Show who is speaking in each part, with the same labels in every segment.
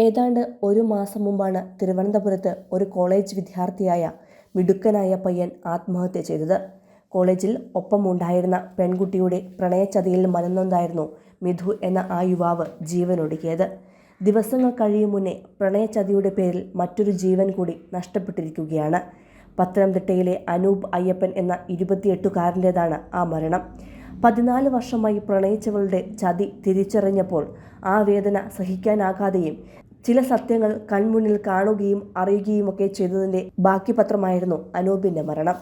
Speaker 1: ഏതാണ്ട് ഒരു മാസം മുമ്പാണ് തിരുവനന്തപുരത്ത് ഒരു കോളേജ് വിദ്യാർത്ഥിയായ മിടുക്കനായ പയ്യൻ ആത്മഹത്യ ചെയ്തത്. കോളേജിൽ ഒപ്പമുണ്ടായിരുന്ന പെൺകുട്ടിയുടെ പ്രണയച്ചതിയിൽ മനന്നൊന്നായിരുന്നു മിഥു എന്ന ആ യുവാവ് ജീവനൊടുക്കിയത്. ദിവസങ്ങൾ കഴിയും മുന്നേ പ്രണയച്ചതിയുടെ പേരിൽ മറ്റൊരു ജീവൻ കൂടി നഷ്ടപ്പെട്ടിരിക്കുകയാണ്. പത്തനംതിട്ടയിലെ അനൂപ് അയ്യപ്പൻ എന്ന ഇരുപത്തിയെട്ടുകാരന്റേതാണ് ആ മരണം. പതിനാല് വർഷമായി പ്രണയിച്ചവളുടെ ചതി തിരിച്ചറിഞ്ഞപ്പോൾ ആ വേദന സഹിക്കാനാകാതെയും ചില സത്യങ്ങൾ കൺമുന്നിൽ കാണുകയും അറിയുകയും ഒക്കെ ചെയ്തതിന്റെ ബാക്കി പത്രമായിരുന്നു അനൂപിന്റെ മരണം.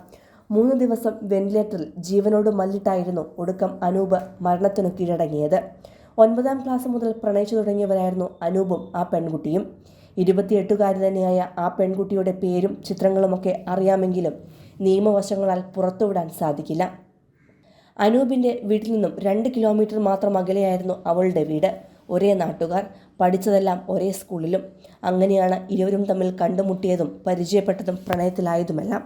Speaker 1: മൂന്ന് ദിവസം വെന്റിലേറ്ററിൽ ജീവനോട് മല്ലിട്ടായിരുന്നു ഒടുക്കം അനൂപ് മരണത്തിനു കീഴടങ്ങിയത്. ഒൻപതാം ക്ലാസ് മുതൽ പ്രണയിച്ചു തുടങ്ങിയവരായിരുന്നു അനൂപും ആ പെൺകുട്ടിയും. ഇരുപത്തിയെട്ടുകാരി തന്നെയായ ആ പെൺകുട്ടിയുടെ പേരും ചിത്രങ്ങളുമൊക്കെ അറിയാമെങ്കിലും നിയമവശങ്ങളാൽ പുറത്തുവിടാൻ സാധിക്കില്ല. അനൂപിന്റെ വീട്ടിൽ നിന്നും രണ്ട് കിലോമീറ്റർ മാത്രം അകലെയായിരുന്നു അവളുടെ വീട്. ഒരേ നാട്ടുകാർ പഠിച്ചതെല്ലാം ഒരേ സ്കൂളിലും. അങ്ങനെയാണ് ഇരുവരും തമ്മിൽ കണ്ടുമുട്ടിയതും പരിചയപ്പെട്ടതും പ്രണയത്തിലായതുമെല്ലാം.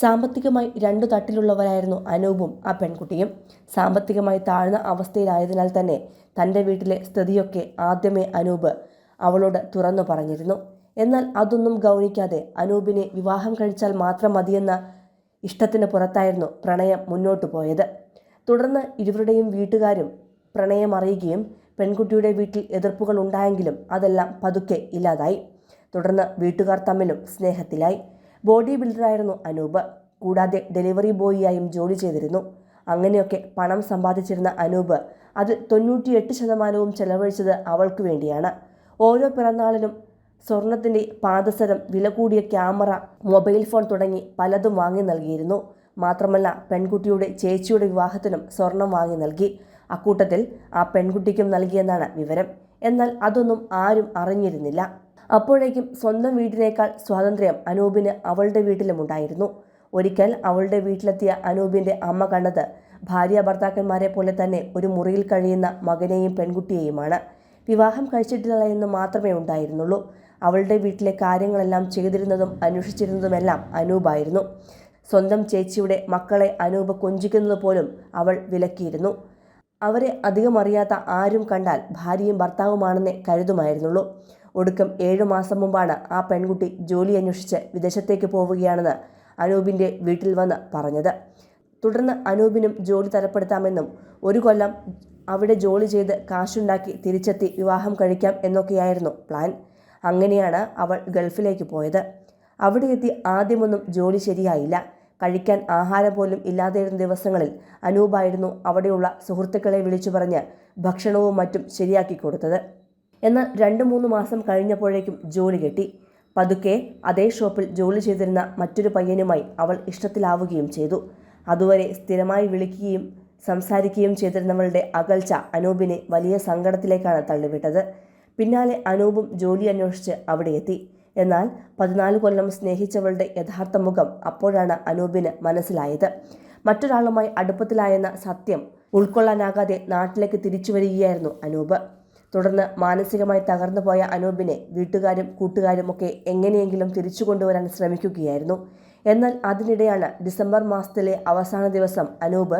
Speaker 1: സാമ്പത്തികമായി രണ്ടു തട്ടിലുള്ളവരായിരുന്നു അനൂപും ആ പെൺകുട്ടിയും. സാമ്പത്തികമായി താഴ്ന്ന അവസ്ഥയിലായതിനാൽ തന്നെ തന്റെ വീട്ടിലെ സ്ഥിതിയൊക്കെ ആദ്യമേ അനൂപ് അവളോട് തുറന്നു പറഞ്ഞിരുന്നു. എന്നാൽ അതൊന്നും ഗൗനിക്കാതെ അനൂപിനെ വിവാഹം കഴിച്ചാൽ മാത്രം മതിയെന്ന ഇഷ്ടത്തിന് പുറത്തായിരുന്നു പ്രണയം മുന്നോട്ടു പോയത്. തുടർന്ന് ഇരുവരുടെയും വീട്ടുകാരും പ്രണയം അറിയുകയും പെൺകുട്ടിയുടെ വീട്ടിൽ എതിർപ്പുകൾ ഉണ്ടായെങ്കിലും അതെല്ലാം പതുക്കെ ഇല്ലാതായി. തുടർന്ന് വീട്ടുകാർ തമ്മിലും സ്നേഹത്തിലായി. ബോഡി ബിൽഡറായിരുന്നു അനൂപ്. കൂടാതെ ഡെലിവറി ബോയിയായും ജോലി ചെയ്തിരുന്നു. അങ്ങനെയൊക്കെ പണം സമ്പാദിച്ചിരുന്ന അനൂപ് അതിൽ തൊണ്ണൂറ്റിയെട്ട് ശതമാനവും ചെലവഴിച്ചത് അവൾക്ക് വേണ്ടിയാണ്. ഓരോ പിറന്നാളിനും സ്വർണത്തിന്റെ പാദസരം വില കൂടിയ ക്യാമറ മൊബൈൽ ഫോൺ തുടങ്ങി പലതും വാങ്ങി നൽകിയിരുന്നു. മാത്രമല്ല പെൺകുട്ടിയുടെ ചേച്ചിയുടെ വിവാഹത്തിനും സ്വർണം വാങ്ങി നൽകി. അക്കൂട്ടത്തിൽ ആ പെൺകുട്ടിക്കും നൽകിയെന്നാണ് വിവരം. എന്നാൽ അതൊന്നും ആരും അറിഞ്ഞിരുന്നില്ല. അപ്പോഴേക്കും സ്വന്തം വീട്ടിനേക്കാൾ സ്വാതന്ത്ര്യം അനൂപിന് അവളുടെ വീട്ടിലും ഉണ്ടായിരുന്നു. ഒരിക്കൽ അവളുടെ വീട്ടിലെത്തിയ അനൂപിന്റെ അമ്മ കണ്ടത് ഭാര്യ ഭർത്താക്കന്മാരെ പോലെ തന്നെ ഒരു മുറിയിൽ കഴിയുന്ന മകനെയും പെൺകുട്ടിയെയുമാണ്. വിവാഹം കഴിച്ചിട്ടില്ല എന്ന് മാത്രമേ ഉണ്ടായിരുന്നുള്ളൂ. അവളുടെ വീട്ടിലെ കാര്യങ്ങളെല്ലാം ചെയ്തിരുന്നതും അന്വേഷിച്ചിരുന്നതുമെല്ലാം അനൂപായിരുന്നു. സ്വന്തം ചേച്ചിയുടെ മക്കളെ അനൂപ് കൊഞ്ചിക്കുന്നത് പോലും അവൾ വിലക്കിയിരുന്നു. അവരെ അധികം അറിയാത്ത ആരും കണ്ടാൽ ഭാര്യയും ഭർത്താവുമാണെന്നേ കരുതുമായിരുന്നുള്ളൂ. ഒടുക്കം ഏഴു മാസം മുമ്പാണ് ആ പെൺകുട്ടി ജോലി അന്വേഷിച്ച് വിദേശത്തേക്ക് പോവുകയാണെന്ന് അനൂപിന്റെ വീട്ടിൽ വന്ന് പറഞ്ഞത്. തുടർന്ന് അനൂപിനും ജോലി തരപ്പെടുത്താമെന്നും ഒരു കൊല്ലം അവിടെ ജോലി ചെയ്ത് കാശുണ്ടാക്കി തിരിച്ചെത്തി വിവാഹം കഴിക്കാം എന്നൊക്കെയായിരുന്നു പ്ലാൻ. അങ്ങനെയാണ് അവൾ ഗൾഫിലേക്ക് പോയത്. അവിടെ എത്തി ആദ്യമൊന്നും ജോലി ശരിയായില്ല. കഴിക്കാൻ ആഹാരം പോലും ഇല്ലാതിരുന്ന ദിവസങ്ങളിൽ അനൂപായിരുന്നു അവിടെയുള്ള സുഹൃത്തുക്കളെ വിളിച്ചു പറഞ്ഞ് ഭക്ഷണവും മറ്റും ശരിയാക്കി കൊടുത്തത്. എന്നാൽ രണ്ട് മൂന്ന് മാസം കഴിഞ്ഞപ്പോഴേക്കും ജോലി കിട്ടി. പതുക്കെ അതേ ഷോപ്പിൽ ജോലി ചെയ്തിരുന്ന മറ്റൊരു പയ്യനുമായി അവൾ ഇഷ്ടത്തിലാവുകയും ചെയ്തു. അതുവരെ സ്ഥിരമായി വിളിക്കുകയും സംസാരിക്കുകയും ചെയ്തിരുന്നവളുടെ അകൽച്ച അനൂപിനെ വലിയ സങ്കടത്തിലേക്കാണ് തള്ളിവിട്ടത്. പിന്നാലെ അനൂപും ജോലി അന്വേഷിച്ച് അവിടെ എത്തി. എന്നാൽ പതിനാല് കൊല്ലം സ്നേഹിച്ചവളുടെ യഥാർത്ഥ മുഖം അപ്പോഴാണ് അനൂപിന് മനസ്സിലായത്. മറ്റൊരാളുമായി അടുപ്പത്തിലായെന്ന സത്യം ഉൾക്കൊള്ളാനാകാതെ നാട്ടിലേക്ക് തിരിച്ചു വരികയായിരുന്നു അനൂപ്. തുടർന്ന് മാനസികമായി തകർന്നു പോയ അനൂപിനെ വീട്ടുകാരും കൂട്ടുകാരും ഒക്കെ എങ്ങനെയെങ്കിലും തിരിച്ചു കൊണ്ടുവരാൻ ശ്രമിക്കുകയായിരുന്നു. എന്നാൽ അതിനിടെയാണ് ഡിസംബർ മാസത്തിലെ അവസാന ദിവസം അനൂപ്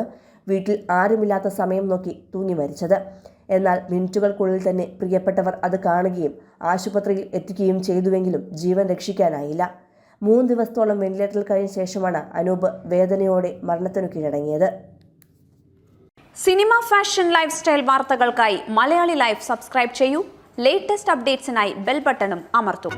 Speaker 1: വീട്ടിൽ ആരുമില്ലാത്ത സമയം നോക്കി തൂങ്ങി മരിച്ചത്. എന്നാൽ മിനിറ്റുകൾക്കുള്ളിൽ തന്നെ പ്രിയപ്പെട്ടവർ അത് കാണുകയും ആശുപത്രിയിൽ എത്തിക്കുകയും ചെയ്തുവെങ്കിലും ജീവൻ രക്ഷിക്കാനായില്ല. മൂന്ന് ദിവസത്തോളം വെന്റിലേറ്ററിൽ കഴിഞ്ഞ ശേഷമാണ് അനൂപ് വേദനയോടെ മരണത്തിനു കീഴടങ്ങിയത്.
Speaker 2: സിനിമ ഫാഷൻ ലൈഫ് സ്റ്റൈൽ വാർത്തകൾക്കായി മലയാളി ലൈഫ് സബ്സ്ക്രൈബ് ചെയ്യൂ. ലേറ്റസ്റ്റ് അപ്ഡേറ്റ്സിനായി ബെൽ ബട്ടണും അമർത്തും.